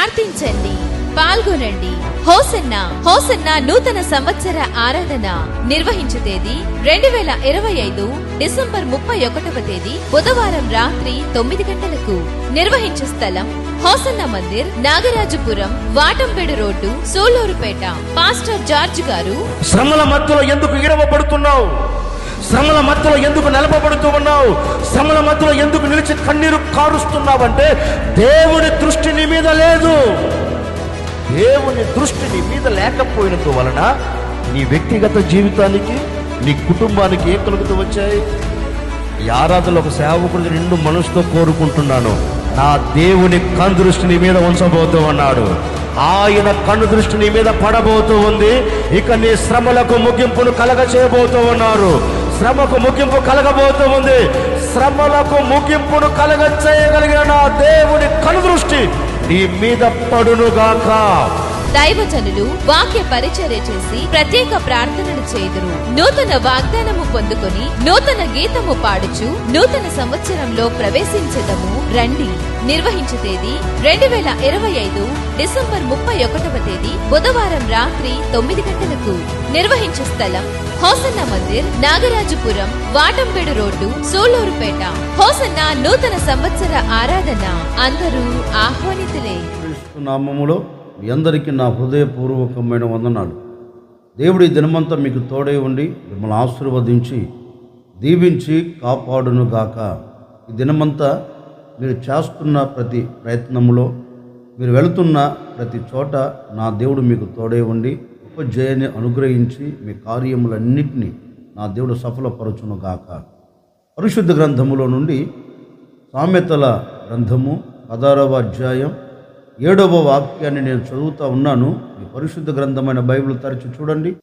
ప్రార్థించండి. పాల్గొనండి. Hosanna hosanna నూతన సంవత్సర ఆరాధన నిర్వహించు తేదీ రెండు వేల ఇరవై ఐదు డిసెంబర్ ముప్పై ఒకటవ తేదీ బుధవారం రాత్రి తొమ్మిది గంటలకు. నిర్వహించు స్థలం Hosanna Mandir Nagarajapuram Vatampedu road Sullurpeta. Pastor George గారు శ్రమల మధ్యలో ఎందుకు ఇరవబడుతున్నావు? శ్రమల మధ్యలో ఎందుకు నిలపబడుతూ ఉన్నావు? శ్రమల మధ్యలో ఎందుకు నిలిచి కన్నీరు కారుస్తున్నావంటే దేవుని దృష్టి నీ మీద లేదు. దేవుని దృష్టి నీ మీద లేకపోయినందు వలన నీ వ్యక్తిగత జీవితానికి నీ కుటుంబానికి ఏం కలుగుతూ వచ్చాయి? ఈ ఆరాధనలో ఒక సేవకుడిని నిండు మనసుతో కోరుకుంటున్నాను. నా దేవుని కన్ను దృష్టి నీ మీద ఉంచబోతూ ఉన్నాడు. ఆయన కన్ను దృష్టి నీ మీద పడబోతూ ఉంది. ఇక నీ శ్రమలకు ముగింపును కలగ చేయబోతూ ఉన్నారు. శ్రమకు ముగింపు కలగబోతూ ఉంది. శ్రమలకు ముగింపును కలగ చేయగలిగిన నా దేవుని కను దృష్టి నీ మీద పడునుగాక. దైవజనులు వాక్య పరిచర్య చేసి ప్రత్యేక ప్రార్థనలు చేదురు నూతన వాగ్దానము పొందుకొని నూతన గీతము పాడుచు నూతన సంవత్సరంలో ప్రవేశించటము రండి. నిర్వహించు తేదీ రెండు వేల ఇరవై ఐదు డిసెంబర్ ముప్పై ఒకటవ తేదీ బుధవారం రాత్రి తొమ్మిది గంటలకు. నిర్వహించు స్థలం Hosanna Mandir Nagarajapuram Vatampedu road Sullurpeta. Hosanna నూతన సంవత్సర ఆరాధన. అందరూ ఆహ్వానితులే. నామములో మీ అందరికీ నా హృదయపూర్వకమైన వందనాలు. దేవుడి దినమంతా మీకు తోడై ఉండి మిమ్మల్ని ఆశీర్వదించి దీవించి కాపాడును గాక ఈ దినమంతా మీరు చేస్తున్న ప్రతి ప్రయత్నములో మీరు వెళుతున్న ప్రతి చోట నా దేవుడు మీకు తోడై ఉండి ఉపజయాన్ని అనుగ్రహించి మీ కార్యములన్నింటినీ నా దేవుడు సఫలపరచును గాక పరిశుద్ధ గ్రంథములో నుండి సామెతల గ్రంథము పదారవ అధ్యాయం ఏడవ వాక్యాన్ని నేను చదువుతూ ఉన్నాను. ఈ పరిశుద్ధ గ్రంథమైన బైబిల్ తరచి చూడండి.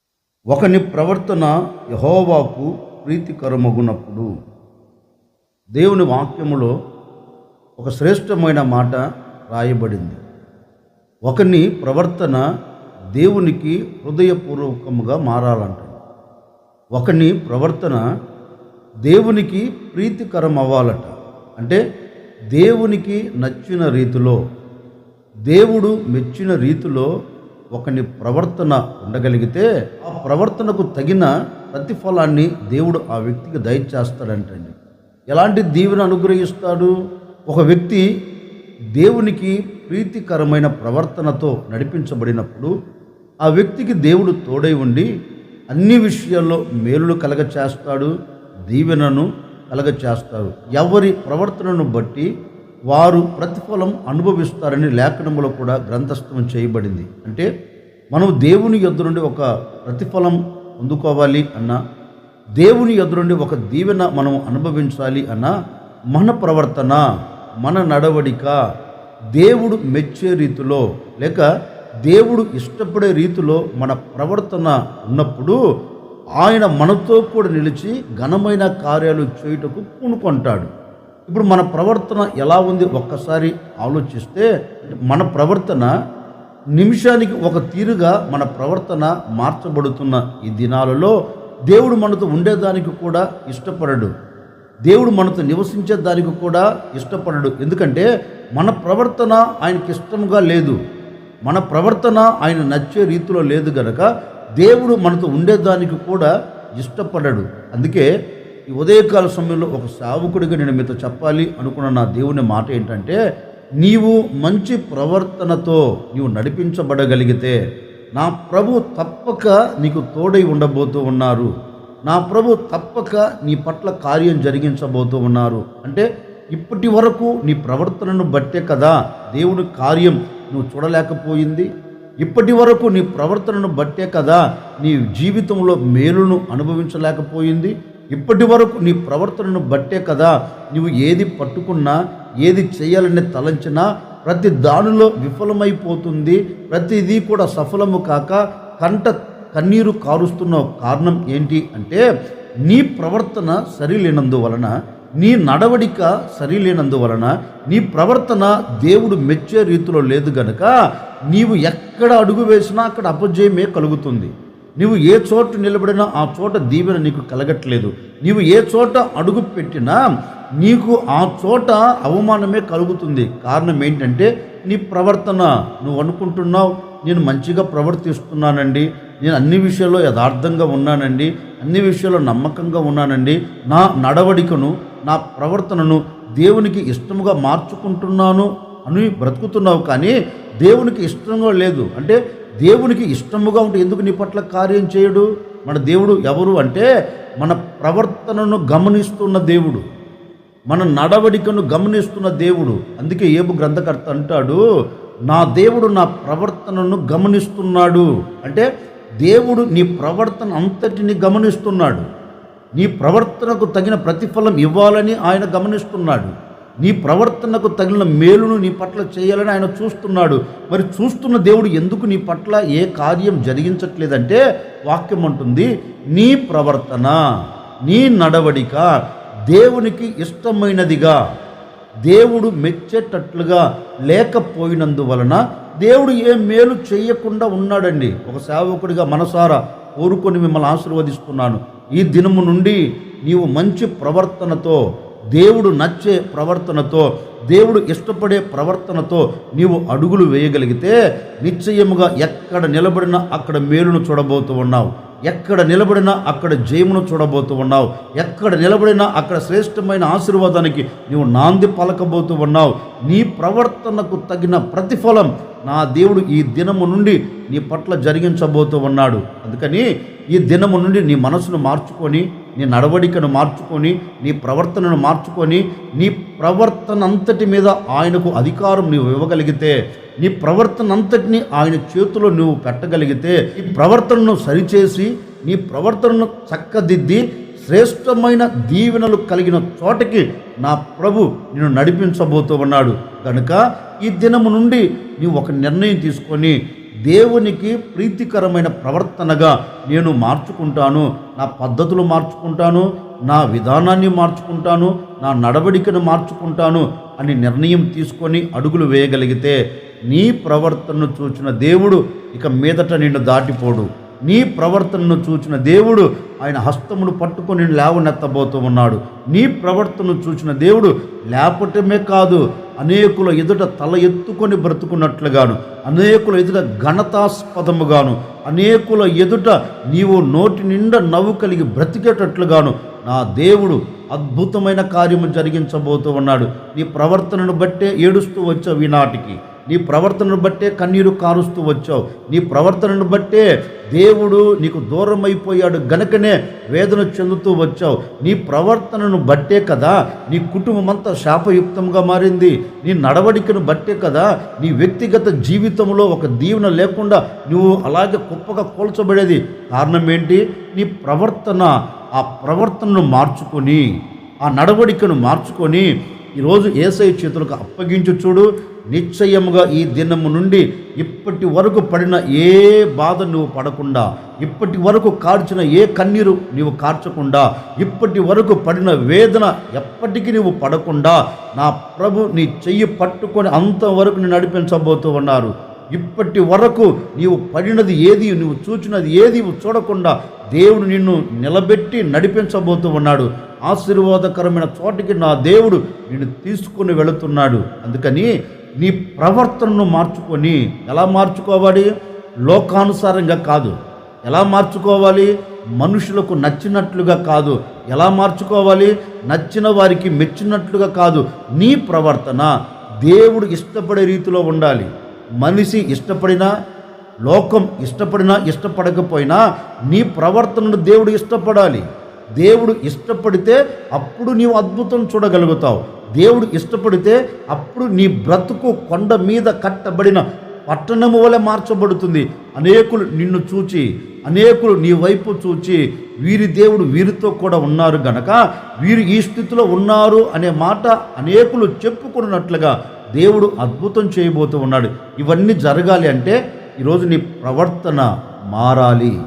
ఒకని ప్రవర్తన యహోవాకు ప్రీతికరమగునప్పుడు దేవుని వాక్యములో ఒక శ్రేష్టమైన మాట రాయబడింది. ఒకని ప్రవర్తన దేవునికి హృదయపూర్వకముగా మారాలంట. ఒకని ప్రవర్తన దేవునికి ప్రీతికరం అవ్వాలట అంటే దేవునికి నచ్చిన రీతిలో దేవుడు మెచ్చిన రీతిలో ఒకని ప్రవర్తన ఉండగలిగితే ఆ ప్రవర్తనకు తగిన ప్రతిఫలాన్ని దేవుడు ఆ వ్యక్తికి దయచేస్తాడంటండి. ఎలాంటి దీవెన అనుగ్రహిస్తాడు? ఒక వ్యక్తి దేవునికి ప్రీతికరమైన ప్రవర్తనతో నడిపించబడినప్పుడు ఆ వ్యక్తికి దేవుడు తోడై ఉండి అన్ని విషయాల్లో మేలులు కలగచేస్తాడు దీవెనను కలగచేస్తాడు. ఎవరి ప్రవర్తనను బట్టి వారు ప్రతిఫలం అనుభవిస్తారని లేఖనములో కూడా గ్రంథస్థం చేయబడింది. అంటే మనం దేవుని ఎదురు నుండి ఒక ప్రతిఫలం పొందుకోవాలి అన్నా దేవుని ఎదురు నుండి ఒక దీవెన మనం అనుభవించాలి అన్నా మన ప్రవర్తన మన నడవడిక దేవుడు మెచ్చే రీతిలో లేక దేవుడు ఇష్టపడే రీతిలో మన ప్రవర్తన ఉన్నప్పుడు ఆయన మనతో కూడా నిలిచి ఘనమైన కార్యాలు చేయుటకు పూనుకుంటాడు. ఇప్పుడు మన ప్రవర్తన ఎలా ఉంది ఒక్కసారి ఆలోచిస్తే మన ప్రవర్తన నిమిషానికి ఒక తీరుగా మన ప్రవర్తన మార్చబడుతున్న ఈ దినాలలో దేవుడు మనతో ఉండేదానికి కూడా ఇష్టపడడు. దేవుడు మనతో నివసించే దానికి కూడా ఇష్టపడడు. ఎందుకంటే మన ప్రవర్తన ఆయనకి ఇష్టంగా లేదు. మన ప్రవర్తన ఆయన నచ్చే రీతిలో లేదు గనక దేవుడు మనతో ఉండేదానికి కూడా ఇష్టపడడు. అందుకే ఈ ఉదయకాల సమయంలో ఒక సావకుడిగా నేను మీతో చెప్పాలి అనుకున్న నా దేవుని మాట ఏంటంటే నీవు మంచి ప్రవర్తనతో నీవు నడిపించబడగలిగితే నా ప్రభు తప్పక నీకు తోడై ఉండబోతూ ఉన్నారు. నా ప్రభు తప్పక నీ పట్ల కార్యం జరిగించబోతూ ఉన్నారు. అంటే ఇప్పటి వరకు నీ ప్రవర్తనను బట్టే కదా దేవుని కార్యం నువ్వు చూడలేకపోయింది. ఇప్పటి వరకు నీ ప్రవర్తనను బట్టే కదా నీ జీవితంలో మేలును అనుభవించలేకపోయింది. ఇప్పటి వరకు నీ ప్రవర్తనను బట్టే కదా నువ్వు ఏది పట్టుకున్నా ఏది చేయాలని తలంచినా ప్రతి దానిలో విఫలమైపోతుంది ప్రతిదీ కూడా సఫలము కాక కంట కన్నీరు కారుస్తున్న కారణం ఏంటి అంటే నీ ప్రవర్తన సరిలేనందువలన నీ నడవడిక సరిలేనందువలన నీ ప్రవర్తన దేవుడు మెచ్చే రీతిలో లేదు గనక నీవు ఎక్కడ అడుగు వేసినా అక్కడ అపజయమే కలుగుతుంది. నీవు ఏ చోట నిలబడినా ఆ చోట దీవెన నీకు కలగట్లేదు. నీవు ఏ చోట అడుగు పెట్టినా నీకు ఆ చోట అవమానమే కలుగుతుంది. కారణం ఏంటంటే నీ ప్రవర్తన. నువ్వు అనుకుంటున్నావు నేను మంచిగా ప్రవర్తిస్తున్నానండి. నేను అన్ని విషయాల్లో యథార్థంగా ఉన్నానండి. అన్ని విషయాల్లో నమ్మకంగా ఉన్నానండి. నా నడవడికను నా ప్రవర్తనను దేవునికి ఇష్టముగా మార్చుకుంటున్నాను అని బ్రతుకుతున్నావు కానీ దేవునికి ఇష్టంగా లేదు. అంటే దేవునికి ఇష్టముగా ఉంటే ఎందుకు నీ పట్ల కార్యం చేయడు? మన దేవుడు ఎవరు అంటే మన ప్రవర్తనను గమనిస్తున్న దేవుడు. మన నడవడికను గమనిస్తున్న దేవుడు. అందుకే ఏబు గ్రంథకర్త అంటాడు నా దేవుడు నా ప్రవర్తనను గమనిస్తున్నాడు. అంటే దేవుడు నీ ప్రవర్తన అంతటిని గమనిస్తున్నాడు. నీ ప్రవర్తనకు తగిన ప్రతిఫలం ఇవ్వాలని ఆయన గమనిస్తున్నాడు. నీ ప్రవర్తనకు తగిన మేలును నీ పట్ల చేయాలని ఆయన చూస్తున్నాడు. మరి చూస్తున్న దేవుడు ఎందుకు నీ పట్ల ఏ కార్యం జరిగించట్లేదంటే వాక్యం అంటుంది నీ ప్రవర్తన నీ నడవడిక దేవునికి ఇష్టమైనదిగా దేవుడు మెచ్చేటట్లుగా లేకపోయినందువలన దేవుడు ఏ మేలు చేయకుండా ఉన్నాడండి. ఒక సేవకుడిగా మనసారా కోరుకొని మిమ్మల్ని ఆశీర్వదిస్తున్నాను. ఈ దినము నుండి నీవు మంచి ప్రవర్తనతో దేవుడు నచ్చే ప్రవర్తనతో దేవుడు ఇష్టపడే ప్రవర్తనతో నీవు అడుగులు వేయగలిగితే నిశ్చయముగా ఎక్కడ నిలబడినా అక్కడ మేలును చూడబోతూ ఉన్నావు. ఎక్కడ నిలబడినా అక్కడ జయమును చూడబోతూ ఉన్నావు. ఎక్కడ నిలబడినా అక్కడ శ్రేష్టమైన ఆశీర్వాదానికి నీవు నాంది పలకబోతూ ఉన్నావు. నీ ప్రవర్తనకు తగిన ప్రతిఫలం నా దేవుడు ఈ దినము నుండి నీ పట్ల జరిగించబోతూ ఉన్నాడు. అందుకని ఈ దినము నుండి నీ మనసును మార్చుకొని నీ నడవడికను మార్చుకొని నీ ప్రవర్తనను మార్చుకొని నీ ప్రవర్తన అంతటి మీద ఆయనకు అధికారం నీవు ఇవ్వగలిగితే నీ ప్రవర్తన అంతటిని ఆయన చేతిలో నువ్వు పెట్టగలిగితే ఈ ప్రవర్తనను సరిచేసి నీ ప్రవర్తనను చక్కదిద్ది శ్రేష్టమైన దీవెనలు కలిగిన చోటకి నా ప్రభు నిన్ను నడిపించబోతూ ఉన్నాడు. కనుక ఈ దినము నుండి నీవు ఒక నిర్ణయం తీసుకొని దేవునికి ప్రీతికరమైన ప్రవర్తనగా నేను మార్చుకుంటాను. నా పద్ధతులు మార్చుకుంటాను. నా విధానాన్ని మార్చుకుంటాను. నా నడవడికను మార్చుకుంటాను అని నిర్ణయం తీసుకొని అడుగులు వేయగలిగితే నీ ప్రవర్తనను చూచిన దేవుడు ఇక మీదట నిన్ను దాటిపోడు. నీ ప్రవర్తనను చూచిన దేవుడు ఆయన హస్తమును పట్టుకొని లేవనెత్తబోతూ ఉన్నాడు. నీ ప్రవర్తనను చూసిన దేవుడు లేపటమే కాదు అనేకుల ఎదుట తల ఎత్తుకొని బ్రతుకున్నట్లుగాను అనేకుల ఎదుట ఘనతాస్పదముగాను అనేకుల ఎదుట నీవు నోటి నిండా నవ్వు కలిగి బ్రతికేటట్లుగాను నా దేవుడు అద్భుతమైన కార్యము జరిగించబోతూ ఉన్నాడు. నీ ప్రవర్తనను బట్టే ఏడుస్తూ వచ్చావు ఈనాటికి. నీ ప్రవర్తనను బట్టే కన్నీరు కారుస్తూ వచ్చావు. నీ ప్రవర్తనను బట్టే దేవుడు నీకు దూరం అయిపోయాడు వేదన చెందుతూ వచ్చావు. నీ ప్రవర్తనను బట్టే కదా నీ కుటుంబం అంతా శాపయుక్తంగా మారింది. నీ నడవడికను బట్టే కదా నీ వ్యక్తిగత జీవితంలో ఒక దీవెన లేకుండా నువ్వు అలాగే కుప్పగా కూల్చబడేది. కారణం ఏంటి నీ ప్రవర్తన ఆ ప్రవర్తనను మార్చుకొని ఆ నడవడికను మార్చుకొని ఈరోజు ఏసై చేతులకు అప్పగించు చూడు. నిశ్చయముగా ఈ దినము నుండి ఇప్పటి వరకు పడిన ఏ బాధ నువ్వు పడకుండా ఇప్పటి వరకు కార్చిన ఏ కన్నీరు నీవు కార్చకుండా ఇప్పటి వరకు పడిన వేదన ఎప్పటికీ నీవు పడకుండా నా ప్రభు నీ చెయ్యి పట్టుకొని అంతవరకు నేను నడిపించబోతూ ఉన్నారు. ఇప్పటి వరకు నీవు పడినది ఏది నువ్వు చూచినది ఏది చూడకుండా దేవుడు నిన్ను నిలబెట్టి నడిపించబోతూ ఉన్నాడు. ఆశీర్వాదకరమైన చోటికి నా దేవుడు నిన్ను తీసుకుని వెళుతున్నాడు. అందుకని నీ ప్రవర్తనను మార్చుకొని ఎలా మార్చుకోవాలి? లోకానుసారంగా కాదు. ఎలా మార్చుకోవాలి? మనుషులకు నచ్చినట్లుగా కాదు. ఎలా మార్చుకోవాలి? నచ్చిన వారికి మెచ్చినట్లుగా కాదు. నీ ప్రవర్తన దేవుడికి ఇష్టపడే రీతిలో ఉండాలి. మనిషి ఇష్టపడినా లోకం ఇష్టపడినా ఇష్టపడకపోయినా నీ ప్రవర్తనను దేవుడు ఇష్టపడాలి. దేవుడు ఇష్టపడితే అప్పుడు నీవు అద్భుతం చూడగలుగుతావు. దేవుడు ఇష్టపడితే అప్పుడు నీ బ్రతుకు కొండ మీద కట్టబడిన పట్టణము వలె మార్చబడుతుంది. అనేకులు నిన్ను చూచి అనేకులు నీ వైపు చూచి వీరి దేవుడు వీరితో కూడా ఉన్నారు గనక వీరు ఈ స్థితిలో ఉన్నారు అనే మాట అనేకులు చెప్పుకున్నట్లుగా దేవుడు అద్భుతం చేయబోతూ ఉన్నాడు. ఇవన్నీ జరగాలి అంటే ఈరోజు నీ ప్రవర్తన మారాలి.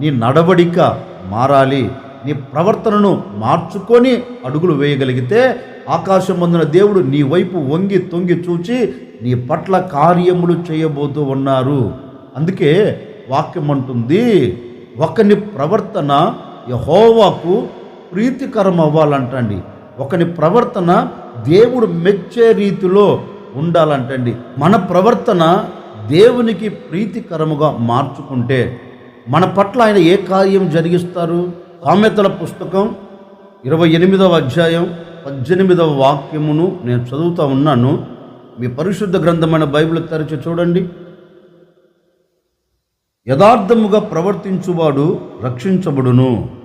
నీ నడవడిక మారాలి. నీ ప్రవర్తనను మార్చుకొని అడుగులు వేయగలిగితే ఆకాశం ముందున దేవుడు నీ వైపు వంగి తొంగి చూచి నీ పట్ల కార్యములు చేయబోతూ ఉన్నారు. అందుకే వాక్యం అంటుంది ఒకని ప్రవర్తన యహోవాకు ప్రీతికరం అవ్వాలంటండి ఒకని ప్రవర్తన దేవుడు మెచ్చే రీతిలో ఉండాలంటండి. మన ప్రవర్తన దేవునికి ప్రీతికరముగా మార్చుకుంటే మన పట్ల ఆయన ఏ కార్యం జరిగిస్తారు? సామెతల పుస్తకం ఇరవై ఎనిమిదవ అధ్యాయం పద్దెనిమిదవ వాక్యమును నేను చదువుతూ ఉన్నాను. మీ పరిశుద్ధ గ్రంథమైన బైబిల్ తెరచి చూడండి. యథార్థముగా ప్రవర్తించువాడు రక్షించబడును.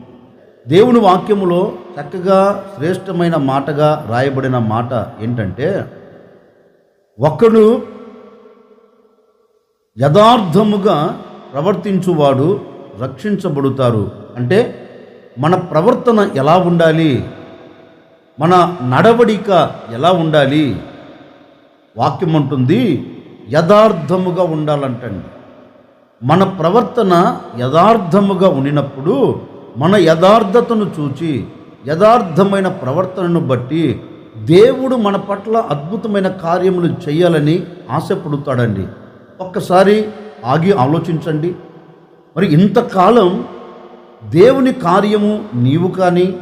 దేవుని వాక్యములో చక్కగా శ్రేష్టమైన మాటగా రాయబడిన మాట ఏంటంటే ఒకడు యథార్థముగా ప్రవర్తించువాడు రక్షించబడుతారు. అంటే మన ప్రవర్తన ఎలా ఉండాలి? మన నడవడిక ఎలా ఉండాలి? వాక్యం ఉంటుంది యథార్థముగా ఉండాలంటండి. మన ప్రవర్తన యథార్థముగా ఉండినప్పుడు మన యథార్థతను చూచి యథార్థమైన ప్రవర్తనను బట్టి దేవుడు మన పట్ల అద్భుతమైన కార్యములు చేయాలని ఆశపడుతాడండి. ఒక్కసారి ఆగి ఆలోచించండి. మరి ఇంతకాలం దేవుని కార్యము నీవు కానీ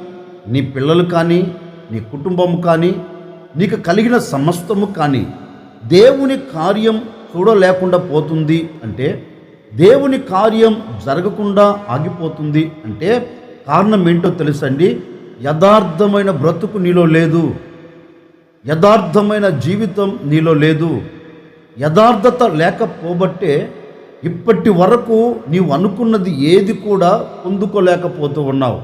నీ పిల్లలు కానీ నీ కుటుంబము కానీ నీకు కలిగిన సమస్తము కానీ దేవుని కార్యం చూడలేకుండా పోతుంది అంటే దేవుని కార్యం జరగకుండా ఆగిపోతుంది అంటే కారణం ఏంటో తెలుసండి? యథార్థమైన బ్రతుకు నీలో లేదు. యథార్థమైన జీవితం నీలో లేదు. యథార్థత లేకపోబట్టే ఇప్పటి వరకు నీవు అనుకున్నది ఏది కూడా పొందుకోలేకపోతూ ఉన్నావు.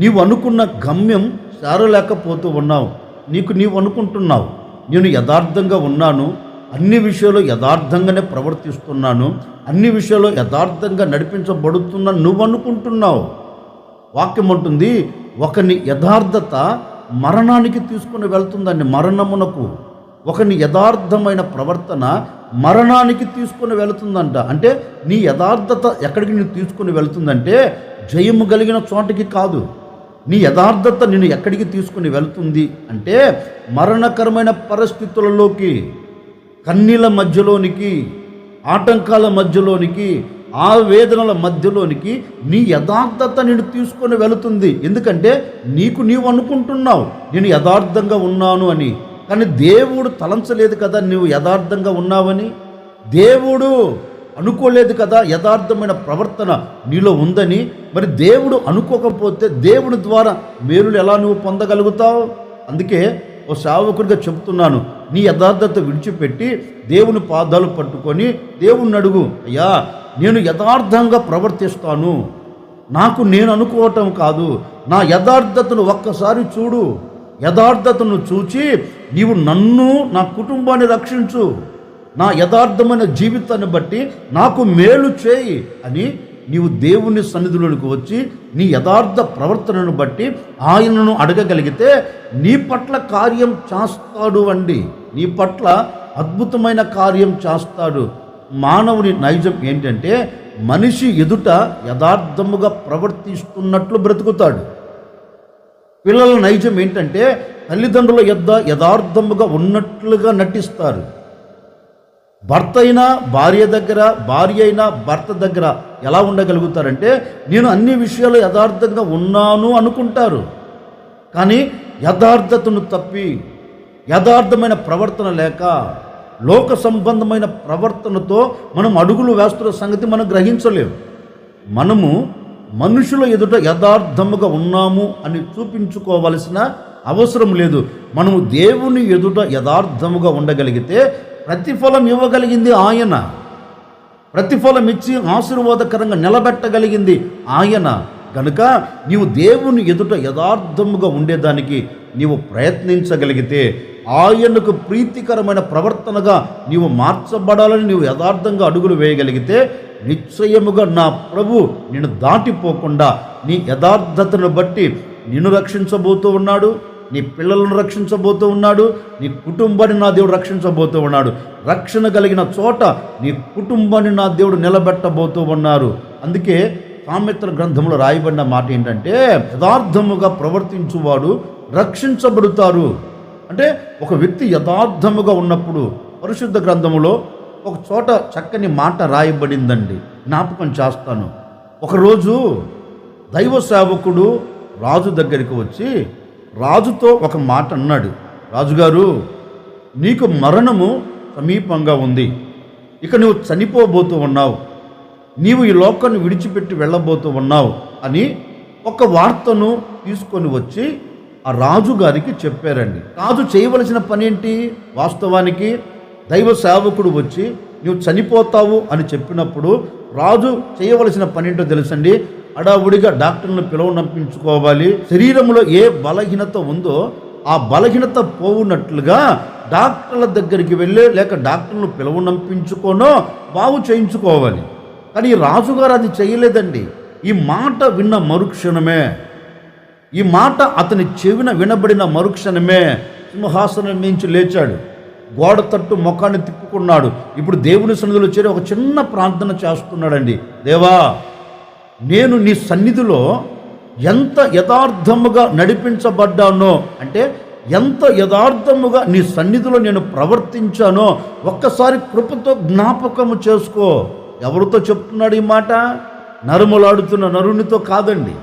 నీవు అనుకున్న గమ్యం చేరలేకపోతూ ఉన్నావు. నీకు నీవు అనుకుంటున్నావు. నేను యథార్థంగా ఉన్నాను. అన్ని విషయాల్లో యథార్థంగానే ప్రవర్తిస్తున్నాను అన్ని విషయాల్లో యథార్థంగా నడిపించబడుతున్నా నువ్వు అనుకుంటున్నావు వాక్యం ఉంటుంది ఒకని యథార్థత మరణానికి తీసుకుని వెళ్తుందండి మరణమునకు. ఒకని యథార్థమైన ప్రవర్తన మరణానికి తీసుకుని వెళుతుందంట. అంటే నీ యథార్థత ఎక్కడికి నేను తీసుకుని వెళుతుందంటే జయము కలిగిన చోటకి కాదు. నీ యథార్థత నిన్ను ఎక్కడికి తీసుకుని వెళుతుంది అంటే మరణకరమైన పరిస్థితులలోకి. కన్నీల మధ్యలోనికి ఆటంకాల మధ్యలోనికి ఆ వేదనల మధ్యలోనికి నీ యథార్థత నేను తీసుకొని వెళుతుంది. ఎందుకంటే నీకు నీవు అనుకుంటున్నావు నేను యథార్థంగా ఉన్నాను అని. కానీ దేవుడు తలంచలేదు కదా నువ్వు యథార్థంగా ఉన్నావని? దేవుడు అనుకోలేదు కదా యథార్థమైన ప్రవర్తన నీలో ఉందని? మరి దేవుడు అనుకోకపోతే దేవుడి ద్వారా మేలులు ఎలా నువ్వు పొందగలుగుతావు? అందుకే ఓ సావకుడిగా చెప్తున్నాను నీ యథార్థత విడిచిపెట్టి దేవుని పాదాలు పట్టుకొని దేవుణ్ణి అడుగు. అయ్యా నేను యథార్థంగా ప్రవర్తిస్తాను. నాకు నేను అనుకోవటం కాదు నా యథార్థతను ఒక్కసారి చూడు. యథార్థతను చూచి నీవు నన్ను నా కుటుంబాన్ని రక్షించు. నా యథార్థమైన జీవితాన్ని బట్టి నాకు మేలు చేయి అని నీవు దేవుని సన్నిధిలోనికి వచ్చి నీ యథార్థ ప్రవర్తనను బట్టి ఆయనను అడగగలిగితే నీ పట్ల కార్యం చేస్తాడు అండి. నీ పట్ల అద్భుతమైన కార్యం చేస్తాడు. మానవుని నైజం ఏంటంటే మనిషి ఎదుట యథార్థముగా ప్రవర్తిస్తున్నట్లు బ్రతుకుతాడు. పిల్లల నైజం ఏంటంటే తల్లిదండ్రుల యొద్ద యథార్థముగా ఉన్నట్లుగా నటిస్తారు. భర్త అయినా భార్య దగ్గర భార్య అయినా భర్త దగ్గర ఎలా ఉండగలుగుతారంటే నేను అన్ని విషయాలు యథార్థంగా ఉన్నాను అనుకుంటారు. కానీ యథార్థతను తప్పి యథార్థమైన ప్రవర్తన లేక లోక సంబంధమైన ప్రవర్తనతో మనం అడుగులు వేస్తున్న సంగతి మనం గ్రహించలేము మనము మనుషుల ఎదుట యథార్థముగా ఉన్నాము అని చూపించుకోవలసిన అవసరం లేదు. మనము దేవుని ఎదుట యథార్థముగా ఉండగలిగితే ప్రతిఫలం ఇవ్వగలిగింది ఆయన. ప్రతిఫలం ఇచ్చి ఆశీర్వాదకరంగా నిలబెట్టగలిగింది ఆయన. కనుక నీవు దేవుని ఎదుట యథార్థముగా ఉండేదానికి నీవు ప్రయత్నించగలిగితే ఆయనకు ప్రీతికరమైన ప్రవర్తనగా నీవు మార్చబడాలని నీవు యథార్థంగా అడుగులు వేయగలిగితే నిశ్చయముగా నా ప్రభు నిన్ను దాటిపోకుండా నీ యథార్థతను బట్టి నిన్ను రక్షించబోతూ ఉన్నాడు. నీ పిల్లలను రక్షించబోతూ ఉన్నాడు నీ కుటుంబాన్ని నా దేవుడు రక్షించబోతూ ఉన్నాడు. రక్షణ కలిగిన చోట నీ కుటుంబాన్ని నా దేవుడు నిలబెట్టబోతూ ఉన్నారు. అందుకే సామెత్ర గ్రంథంలో రాయబడిన మాట ఏంటంటే యథార్థముగా ప్రవర్తించువాడు రక్షించబడుతారు. అంటే ఒక వ్యక్తి యథార్థముగా ఉన్నప్పుడు పరిశుద్ధ గ్రంథములో ఒక చోట చక్కని మాట రాయబడిందండి. జ్ఞాపకం చేస్తాను. ఒకరోజు దైవ సేవకుడు రాజు దగ్గరికి వచ్చి రాజుతో ఒక మాట అన్నాడు. రాజుగారు నీకు మరణము సమీపంగా ఉంది. ఇక నువ్వు చనిపోబోతూ ఉన్నావు. నీవు ఈ లోకాన్ని విడిచిపెట్టి వెళ్ళబోతూ ఉన్నావు అని ఒక వార్తను తీసుకొని వచ్చి ఆ రాజుగారికి చెప్పారండి. రాజు చేయవలసిన పని ఏంటి వాస్తవానికి దైవ సేవకుడు వచ్చి నువ్వు చనిపోతావు అని చెప్పినప్పుడు రాజు చేయవలసిన పని ఏంటో తెలుసండి? అడావుడిగా డాక్టర్లను పిలవనంపించుకోవాలి శరీరంలో ఏ బలహీనత ఉందో ఆ బలహీనత పోవునట్లుగా డాక్టర్ల దగ్గరికి వెళ్ళి లేక డాక్టర్లను పిలవనంపించుకోనో బాగు చేయించుకోవాలి. కానీ ఈ రాజుగారు అది చేయలేదండి. ఈ మాట విన్న మరుక్షణమే. ఈ మాట అతని చెవిన వినబడిన మరుక్షణమే సింహాసనం నుంచి లేచాడు. గోడ తట్టు ముఖాన్ని తిప్పుకున్నాడు. ఇప్పుడు దేవుని సన్నిధిలో చేరి ఒక చిన్న ప్రార్థన చేస్తున్నాడండి. దేవా నేను నీ సన్నిధిలో ఎంత యథార్థముగా నడిపించబడ్డానో అంటే ఎంత యథార్థముగా నీ సన్నిధిలో నేను ప్రవర్తించానో ఒక్కసారి కృపతో జ్ఞాపకము చేసుకో. ఎవరితో చెప్తున్నాడు ఈ మాట? నరుములాడుతున్న నరునితో కాదండి.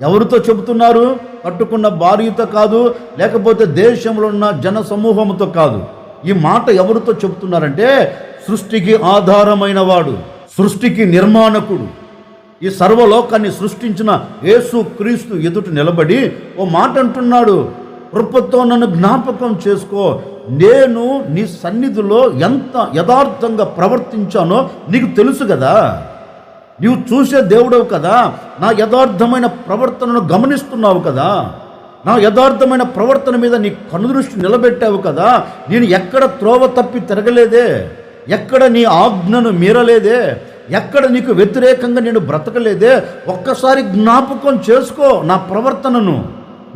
ఎవరితో చెబుతున్నారు? కట్టుకున్న భార్యతో కాదు లేకపోతే దేశంలో ఉన్న జన సమూహంతో కాదు. ఈ మాట ఎవరితో చెబుతున్నారంటే సృష్టికి ఆధారమైన వాడు సృష్టికి నిర్మాణకుడు. ఈ సర్వలోకాన్ని సృష్టించిన యేసు క్రీస్తు ఎదుట నిలబడి ఓ మాట అంటున్నాడు. కృపతో నన్ను జ్ఞాపకం చేసుకో. నేను నీ సన్నిధిలో ఎంత యథార్థంగా ప్రవర్తించానో నీకు తెలుసు కదా. నీవు చూసే దేవుడవు కదా. నా యథార్థమైన ప్రవర్తనను గమనిస్తున్నావు కదా. నా యథార్థమైన ప్రవర్తన మీద నీ కనుదృష్టి నిలబెట్టావు కదా. నేను ఎక్కడ త్రోవ తప్పి తిరగలేదే. ఎక్కడ నీ ఆజ్ఞను మీరలేదే. ఎక్కడ నీకు వ్యతిరేకంగా నేను బ్రతకలేదే? ఒక్కసారి జ్ఞాపకం చేసుకో నా ప్రవర్తనను.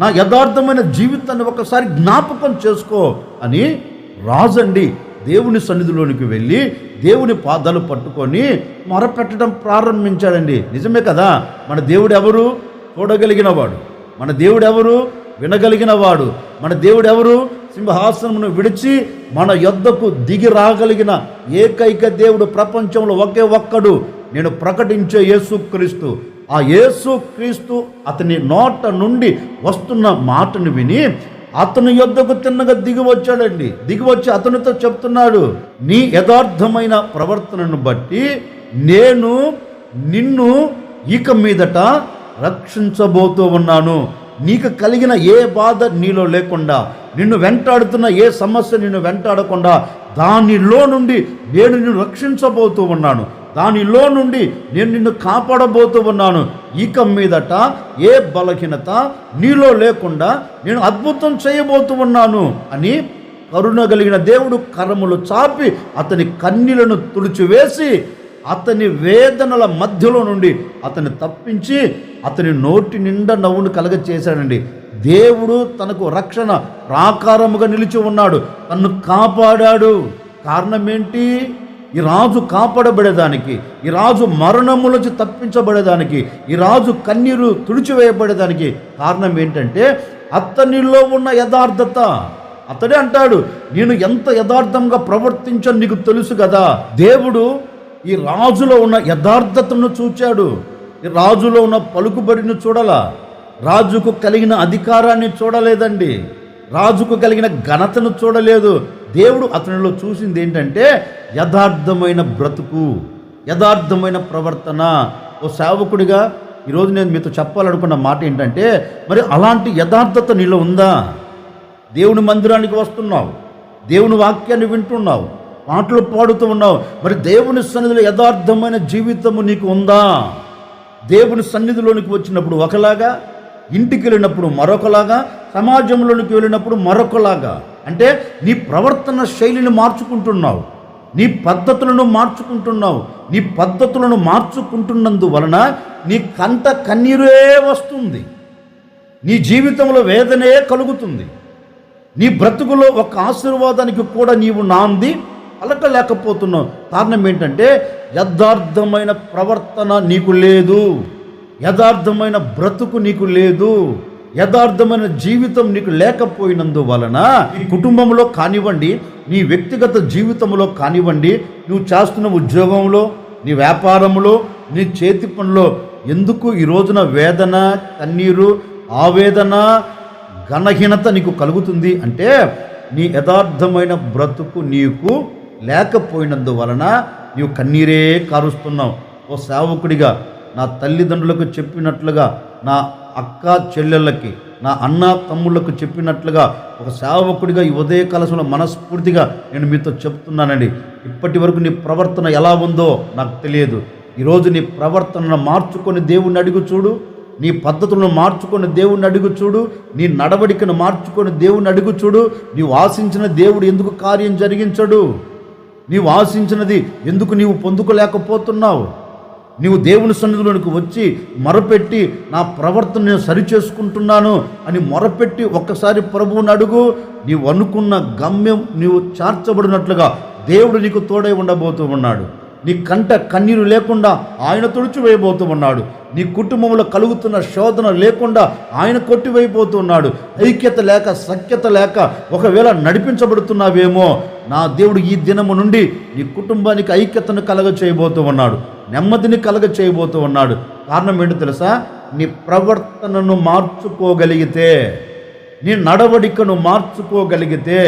నా యథార్థమైన జీవితాన్ని ఒకసారి జ్ఞాపకం చేసుకో అని రాజండి దేవుని సన్నిధిలోనికి వెళ్ళి దేవుని పాదాలు పట్టుకొని మొరపెట్టడం ప్రారంభించాడండి. నిజమే కదా? మన దేవుడు ఎవరు? చూడగలిగినవాడు. మన దేవుడు ఎవరు? వినగలిగినవాడు. మన దేవుడు ఎవరు? సింహాసనమును విడిచి మన యొద్దకు దిగి రాగలిగిన ఏకైక దేవుడు ప్రపంచంలో ఒకే ఒక్కడు నేను ప్రకటించే యేసుక్రీస్తు ఆ యేసుక్రీస్తు అతని నోట నుండి వస్తున్న మాటను విని అతని యొద్దకు తిన్నగా దిగి వచ్చాడండి. దిగి వచ్చి అతనితో చెప్తున్నాడు నీ యథార్థమైన ప్రవర్తనను బట్టి నేను నిన్ను ఇక మీదట రక్షించబోతూ ఉన్నాను. నీకు కలిగిన ఏ బాధ నీలో లేకుండా నిన్ను వెంటాడుతున్న ఏ సమస్య నిన్ను వెంటాడకుండా దానిలో నుండి నేను నిన్ను రక్షించబోతూ ఉన్నాను. దానిలో నుండి నేను నిన్ను కాపాడబోతూ ఉన్నాను. ఇక మీదట ఏ బలహీనత నీలో లేకుండా నేను అద్భుతం చేయబోతూ ఉన్నాను అని కరుణ కలిగిన దేవుడు కరములు చాపి అతని కన్నీలను తుడిచివేసి అతని వేదనల మధ్యలో నుండి అతన్ని తప్పించి అతని నోటి నిండా నవ్వును కలగ చేశాడండి దేవుడు తనకు రక్షణ ప్రాకారముగా నిలిచి ఉన్నాడు. తన్ను కాపాడాడు. కారణం ఏంటి ఈ రాజు కాపాడబడేదానికి ఈ రాజు మరణములచి తప్పించబడేదానికి ఈ రాజు కన్నీరు తుడిచివేయబడేదానికి కారణం ఏంటంటే అతనిలో ఉన్న యథార్థత. అతడే అంటాడు నేను ఎంత యథార్థంగా ప్రవర్తించని నీకు తెలుసు కదా. దేవుడు ఈ రాజులో ఉన్న యథార్థతను చూచాడు. ఈ రాజులో ఉన్న పలుకుబడిని చూడాల. రాజుకు కలిగిన అధికారాన్ని చూడలేదండి. రాజుకు కలిగిన ఘనతను చూడలేదు. దేవుడు అతనిలో చూసింది ఏంటంటే యథార్థమైన బ్రతుకు యథార్థమైన ప్రవర్తన. ఓ సేవకుడిగా ఈరోజు నేను మీతో చెప్పాలనుకున్న మాట ఏంటంటే మరి అలాంటి యథార్థత నీలో ఉందా? దేవుని మందిరానికి వస్తున్నావు. దేవుని వాక్యాన్ని వింటున్నావు. పాటలు పాడుతూ ఉన్నావు. మరి దేవుని సన్నిధిలో యథార్థమైన జీవితము నీకు ఉందా? దేవుని సన్నిధిలోనికి వచ్చినప్పుడు ఒకలాగా ఇంటికి వెళ్ళినప్పుడు మరొకలాగా సమాజంలోనికి వెళ్ళినప్పుడు మరొకలాగా. అంటే నీ ప్రవర్తన శైలిని మార్చుకుంటున్నావు. నీ పద్ధతులను మార్చుకుంటున్నావు. నీ పద్ధతులను మార్చుకుంటున్నందువలన నీ కంట కన్నీరే వస్తుంది. నీ జీవితంలో వేదనే కలుగుతుంది. నీ బ్రతుకులో ఒక ఆశీర్వాదానికి కూడా నీవు నాంది. పలకలేకపోతున్నావు కారణం ఏంటంటే యథార్థమైన ప్రవర్తన నీకు లేదు. యథార్థమైన బ్రతుకు నీకు లేదు. యథార్థమైన జీవితం నీకు లేకపోయినందువలన నీ కుటుంబంలో కానివ్వండి నీ వ్యక్తిగత జీవితంలో కానివ్వండి నువ్వు చేస్తున్న ఉద్యోగంలో నీ వ్యాపారంలో నీ చేతి పనిలో ఎందుకు ఈ రోజున వేదన కన్నీరు ఆవేదన ఘనహీనత నీకు కలుగుతుంది అంటే నీ యథార్థమైన బ్రతుకు నీకు లేకపోయినందువలన నీవు కన్నీరే కారుస్తున్నావు. ఓ సేవకుడిగా నా తల్లిదండ్రులకు చెప్పినట్లుగా నా అక్క చెల్లెళ్ళకి నా అన్న తమ్ముళ్ళకు చెప్పినట్లుగా ఒక సేవకుడిగా ఈ ఉదయ కలసంలో మనస్ఫూర్తిగా నేను మీతో చెప్తున్నానండి. ఇప్పటి వరకు నీ ప్రవర్తన ఎలా ఉందో నాకు తెలియదు. ఈరోజు నీ ప్రవర్తనను మార్చుకొని దేవుణ్ణి అడుగు చూడు. నీ పద్ధతులను మార్చుకొని దేవుణ్ణి అడుగు చూడు. నీ నడవడికను మార్చుకొని దేవుణ్ణి అడుగు చూడు. నీవు ఆశించిన దేవుడు ఎందుకు కార్యం జరిగించడు? నీవు ఆశించినది ఎందుకు నీవు పొందుకోలేకపోతున్నావు? నీవు దేవుని సన్నిధిలోనికి వచ్చి మొరపెట్టి నా ప్రవర్తన నేను సరిచేసుకుంటున్నాను అని మొరపెట్టి ఒక్కసారి ప్రభువుని అడుగు నీవు అనుకున్న గమ్యం నీవు చార్చబడినట్లుగా దేవుడు నీకు తోడై ఉండబోతూ ఉన్నాడు. నీ కంట కన్నీరు లేకుండా ఆయన తుడిచివేయబోతూ ఉన్నాడు నీ కుటుంబంలో కలుగుతున్న శోధన లేకుండా ఆయన కొట్టివేయబోతున్నాడు. ఐక్యత లేక సఖ్యత లేక ఒకవేళ నడిపించబడుతున్నావేమో నా దేవుడు ఈ దినము నుండి నీ కుటుంబానికి ఐక్యతను కలగ చేయబోతూ ఉన్నాడు నెమ్మదిని కలగ చేయబోతూ ఉన్నాడు కారణం ఏంటో తెలుసా? నీ ప్రవర్తనను మార్చుకోగలిగితే నీ నడవడికను మార్చుకోగలిగితే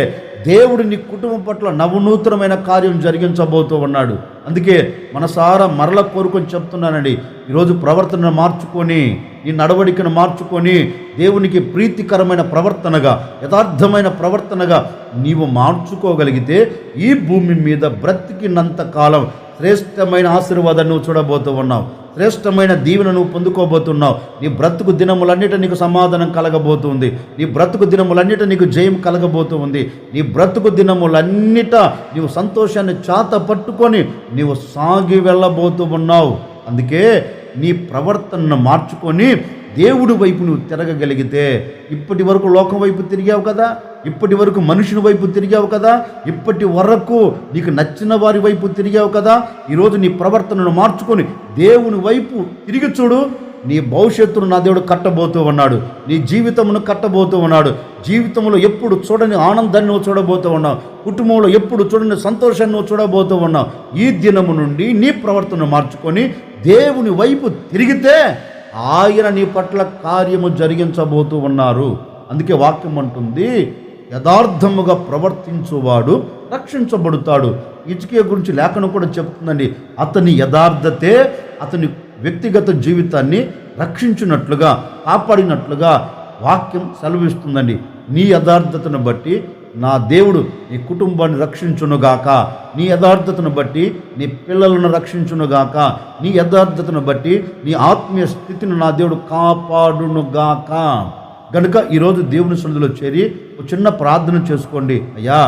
దేవుడు నీ కుటుంబం పట్ల నవనూతనమైన కార్యం జరిగించబోతూ ఉన్నాడు. అందుకే మనసారా మరల కోరుకొని చెప్తున్నానండి. ఈరోజు ప్రవర్తనను మార్చుకొని నీ నడవడికను మార్చుకొని దేవునికి ప్రీతికరమైన ప్రవర్తనగా యథార్థమైన ప్రవర్తనగా నీవు మార్చుకోగలిగితే ఈ భూమి మీద బ్రతికినంత కాలం శ్రేష్టమైన ఆశీర్వాదాన్ని నువ్వు చూడబోతూ ఉన్నావు. శ్రేష్టమైన దీవెన నువ్వు పొందుకోబోతున్నావు. నీ బ్రతుకు దినములన్నిట నీకు సమాధానం కలగబోతుంది. నీ బ్రతుకు దినములన్నిట నీకు జయం కలగబోతూ ఉంది నీ బ్రతుకు దినములన్నిట నీవు సంతోషాన్ని చాత పట్టుకొని నీవు సాగి వెళ్ళబోతూ ఉన్నావు. అందుకే నీ ప్రవర్తనను మార్చుకొని దేవుడి వైపు నువ్వు తిరగగలిగితే ఇప్పటి వరకు లోకం వైపు తిరిగావు కదా? ఇప్పటి వరకు మనుషుని వైపు తిరిగావు కదా ఇప్పటి వరకు నీకు నచ్చిన వారి వైపు తిరిగావు కదా ఈరోజు నీ ప్రవర్తనను మార్చుకొని దేవుని వైపు తిరిగి చూడు. నీ భవిష్యత్తును నా దేవుడు కట్టబోతూ ఉన్నాడు. నీ జీవితమును కట్టబోతూ ఉన్నాడు. జీవితంలో ఎప్పుడు చూడని ఆనందాన్ని నువ్వు చూడబోతూ ఉన్నావు. కుటుంబంలో ఎప్పుడు చూడని సంతోషాన్ని నువ్వు చూడబోతూ ఉన్నావు. ఈ దినము నుండి నీ ప్రవర్తనను మార్చుకొని దేవుని వైపు తిరిగితే ఆయన నీ పట్ల కార్యము జరిగించబోతూ ఉన్నారు. అందుకే వాక్యం అంటుంది యథార్థముగా ప్రవర్తించువాడు రక్షించబడుతాడు. ఇచుకే గురించి లేఖను కూడా చెప్తుందండి అతని యథార్థతే అతని వ్యక్తిగత జీవితాన్ని రక్షించినట్లుగా కాపాడినట్లుగా వాక్యం సెలవిస్తుందండి. నీ యథార్థతను బట్టి నా దేవుడు నీ కుటుంబాన్ని రక్షించునుగాక. నీ యథార్థతను బట్టి నీ పిల్లలను రక్షించునుగాక. నీ యథార్థతను బట్టి నీ ఆత్మీయ స్థితిని నా దేవుడు కాపాడునుగాక. గనుక ఈరోజు దేవుని సన్నిధిలో చేరి ఒక చిన్న ప్రార్థన చేసుకోండి. అయ్యా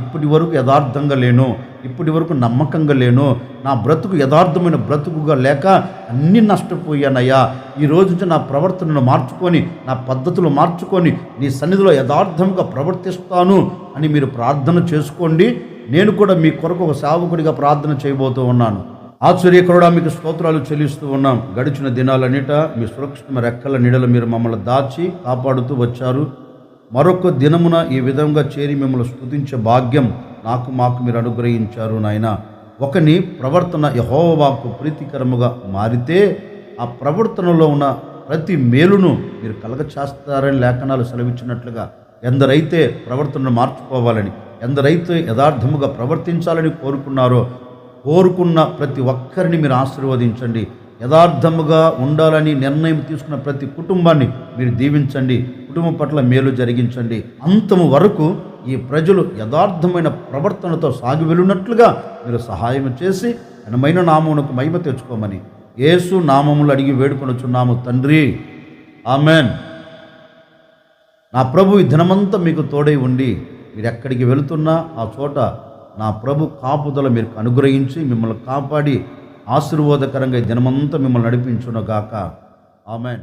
ఇప్పటి వరకు యథార్థంగా లేను ఇప్పటి వరకు నమ్మకంగా లేను నా బ్రతుకు యథార్థమైన బ్రతుకుగా లేక అన్ని నష్టపోయానయ్యా. ఈ రోజు నుంచి నా ప్రవర్తనను మార్చుకొని నా పద్ధతులు మార్చుకొని నీ సన్నిధిలో యథార్థంగా ప్రవర్తిస్తాను అని మీరు ప్రార్థన చేసుకోండి. నేను కూడా మీ కొరకు ఒక సేవకుడిగా ప్రార్థన చేయబోతూ ఉన్నాను. ఆశ్చర్యకరుడా మీకు స్తోత్రాలు చెల్లిస్తూ ఉన్నాం. గడిచిన దినాలన్నిట మీ సురక్షితమ రెక్కల నీడలు మీరు మమ్మల్ని దాచి కాపాడుతూ వచ్చారు. మరొక దినమున ఈ విధంగా చేరి మిమ్మల్ని స్థుతించే భాగ్యం నాకు మాకు మీరు అనుగ్రహించారు నాయన. ఒకని ప్రవర్తన యహోవాకు ప్రీతికరముగా మారితే ఆ ప్రవర్తనలో ఉన్న ప్రతి మేలును మీరు కలగ చేస్తారని లేఖనాలు సెలవిచ్చినట్లుగా ఎందరైతే ప్రవర్తనను మార్చుకోవాలని ఎందరైతే యథార్థముగా ప్రవర్తించాలని కోరుకున్నారో కోరుకున్న ప్రతి ఒక్కరిని మీరు ఆశీర్వదించండి. యథార్థముగా ఉండాలని నిర్ణయం తీసుకున్న ప్రతి కుటుంబాన్ని మీరు దీవించండి. కుటుంబం పట్ల మేలు జరిగించండి. అంతము వరకు ఈ ప్రజలు యథార్థమైన ప్రవర్తనతో సాగి వెళ్ళినట్లుగా మీరు సహాయం చేసి ఘనమైన నామమునకు మహిమ తెచ్చుకోమని యేసు నామములు అడిగి వేడుకొనుచున్నాము తండ్రి. ఆమెన్. నా ప్రభు ఈ దినమంతా మీకు తోడై ఉండి మీరు ఎక్కడికి వెళుతున్నా ఆ చోట నా ప్రభు కాపుదల మీరు అనుగ్రహించి మిమ్మల్ని కాపాడి ఆశీర్వాదకరంగా దినమంతా మిమ్మల్ని నడిపించునగాక. ఆమెన్.